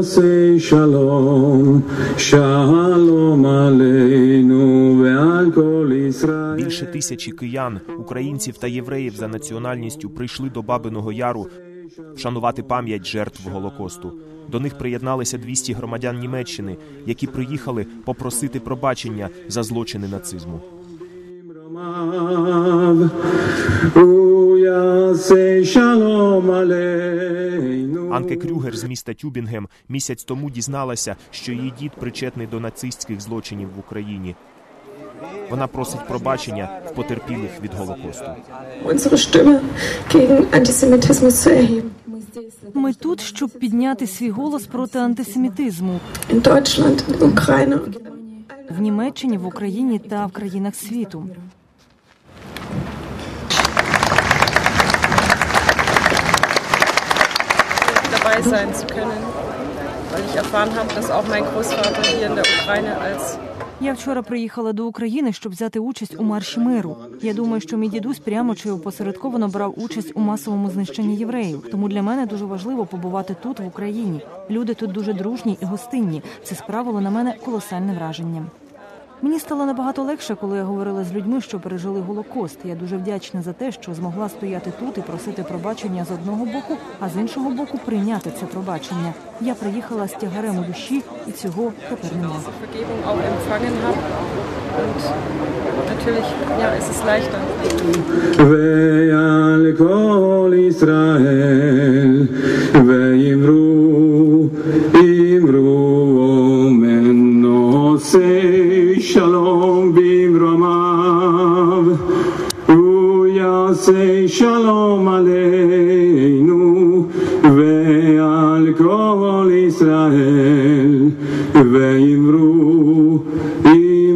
יעשה שלום, שלום עלינו ועל כל ישראל. Більше тисячі киян, українців та євреїв за національністю прийшли до Бабиного Яру вшанувати пам'ять жертв Голокосту. До них приєдналися 200 громадян Німеччини, які приїхали попросити пробачення за злочини нацизму. הוא יעשה שלום עלינו. Анке Крюгер з міста Тюбінгем місяць тому дізналася, що її дід причетний до нацистських злочинів в Україні. Вона просить пробачення в потерпілих від Голокосту. Ми тут, щоб підняти свій голос проти антисемітизму в Німеччині, в Україні та в країнах світу. Dabei sein zu können, weil ich erfahren habe, dass auch mein Großvater hier in der Ukraine als Я вчора приїхала до України, щоб взяти участь у марші миру. Я думаю, що мій дідусь прямо чи опосередковано брав участь у масовому знищенні євреїв. Тому для мене дуже важливо побувати тут, в Україні. Люди тут дуже дружні і гостинні. Це справило на мене колосальне враження. Мені стало набагато легше, коли я говорила з людьми, що пережили голокост. Я дуже вдячна за те, що змогла стояти тут і просити пробачення з одного боку, а з іншого боку прийняти це пробачення. Я приїхала з тягарем у душі, і цього тепер немає. Natürlich, ja, es ist שלום במרומיו, הוא יעשה שלום עלינו, ועל כל ישראל, ואמרו, אמרו,